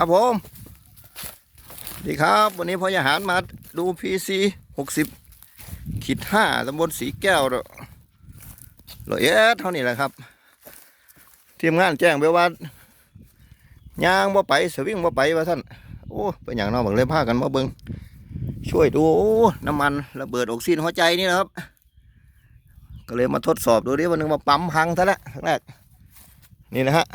ครับผมสวัสดีครับ วันนี้พ่อยาหารมาดู PC หกสิบขีดห้าตำบลสีแก้วร้อเอ็ดเท่านี้แหละครับ ทีมงานแจ้งไปว่ายางบ่ไปสวิงบ่ไปว่าท่านโอ้เป็นอย่างนอกบังเลยพากันมาเบิงช่วยดูน้ำมันระเบิดออกซินหัวใจนี่นะครับ ก็เลยมาทดสอบดูดิวันหนึงมาปั๊มพังซะแล้วครั้งแรกนี่นะฮะ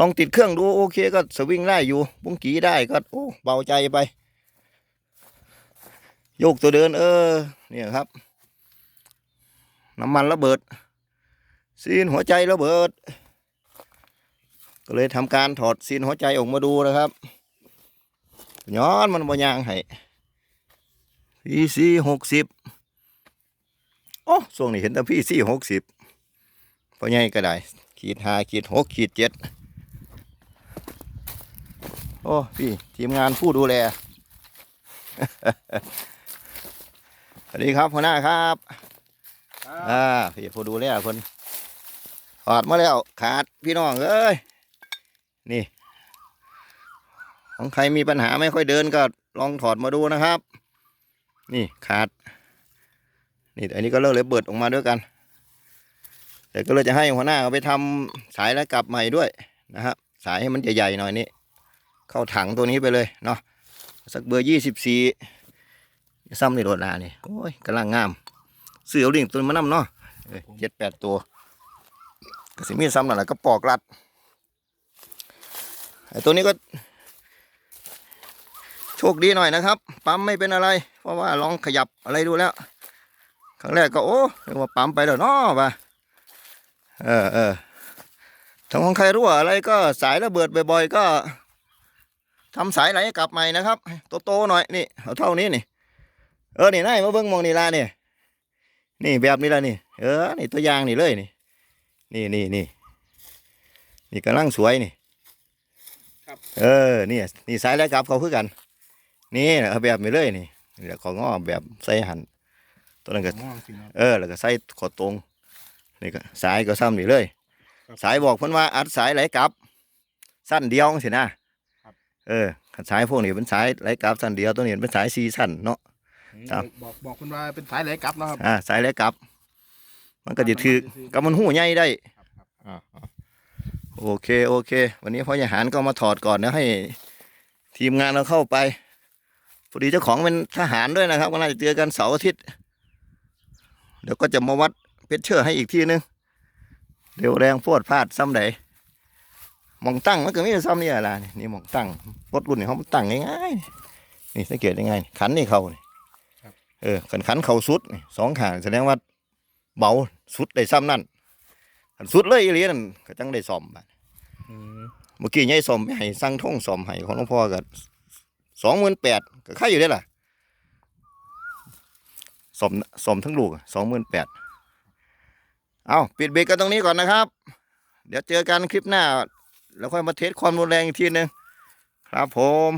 ลองติดเครื่องดูโอเคก็สวิงได้อยู่ปุ้งกีได้ก็โอ้เบาใจไป โยกตัวเดิน เออ เนี่ยครับ น้ำมันระเบิด ซีนหัวใจระเบิด ก็เลยทำการถอดซีนหัวใจออกมาดูนะครับ ย้อนมันบยางให้พี่ซี่หกสิบโอ้ช่วงนี้เห็นแต่พี่ซี่หกสิบพอใหญ่ก็ได้ขีดห้าขีดหกขีดเจ็ด โอ้พี่ทีมงานผู้ดูแลสวัสดีครับหัวหน้าครับอ่าพี่ผู้ดูแลคนถอดมาแล้วขาดพี่น้องเอ้ยนี่ ของใครมีปัญหาไม่ค่อยเดินก็ลองถอดมาดูนะครับ นี่ขาด นี่อันนี้ก็เลิกเลยเบิดออกมาด้วยกันแต่ก็เลยจะให้หัวหน้าเอาไปทำสายแล้วกลับใหม่ด้วยนะครับสายให้มันใหญ่ๆหน่อยนี่ เข้าถังตัวนี้ไปเลยเนาะสักเบอร์ยี่สิบสี่ซ้ำในรถลานี่โอ้ยกำลังงามเสือลิงตัวมานน้ำเนาะเจ็ดแปดตัวก็สิมีซ้ำนั่นแหละก็ปอกรัดไอ้ตัวนี้ก็ โชคดีหน่อยนะครับ ปั๊มไม่เป็นอะไร เพราะว่าลองขยับอะไรดูแล้ว ครั้งแรกก็โอ้เรียกว่าปั๊มไปแล้วเนาะป่ะเออเออถ้าของใครรั่วอะไรก็สายระเบิดบ่อยๆก็ ทำสายไหลกลับใหม่นะครับโตๆหน่อยนี่เอาเท่านี้นี่ เออนี่นายมาเบิ่งมองนี่ละนี่นี่แบบนี้ละนี่ เออนี่ตัวอย่างนี่เลยนี่ นี่นี่นี่นี่กำลังสวยนี่ครับเออนี่นี่สายไหลกลับเขาคือกัน นี่เอาแบบนี้เลยนี่นี่แหละของงอแบบใส่หันตัวนั้นก็มองสิครับเออแล้วก็ใส่ขอตรงนี่ก็สายก็ซ้ำนี่เลยครับสายบอกเพิ่นว่าอัดสายไหลกลับ สั้นเดียวสินะครับ เออคันสายพวกนี้เป็นสายไหลกลับสั้นเดียวตัวนี้เป็นสายสีสั้นเนาะ ครับ บอกบอกคุณว่าเป็นสายไหลกลับเนาะครับอ่าสายไหลกลับ มันก็จะถือกับมันหูใหญ่ได้ครับครับอ่าอ่าโอเคโอเค วันนี้พ่อยายหารก็มาถอดก่อนนะให้ ทีมงานเราเข้าไปพอดีเจ้าของเป็นทหารด้วยนะครับก็น่าจะเจอกันเสาร์อาทิตย์เดี๋ยวก็จะมาวัดเพชรเชอร์ให้อีกทีนึงเดี๋ยวแรงพวดพลาดซ้ำไหน มองตั้งมันก็ไม่ได้ซ้ำนี่อะไรนี่นี่มองตั้งรถรุ่นนี่เขามันตั้งง่ายๆนี่สังเกตยังไงนี่ขันนี่เขานี่เออขันขันเขาสุดนี่สองขางแสดงว่าเบาสุดได้ซ้ำนั่นขันสุดเลยอีหลีนั่นก็จังได้ซ่อมบัดอืมเมื่อกี้ยายซ่อมไม่ให้สั่งท่งซ่อมให้ของหลวงพ่อก็สองหมื่นแปดก็ค่าอยู่ได้ล่ะซ่อมซ่อมทั้งลูกสองหมื่นแปดเอาปิดเบรกกันตรงนี้ก่อนนะครับ เดี๋ยวเจอกันคลิปหน้า แล้วค่อยมาเทสความรุนแรงอีกทีหนึงครับผม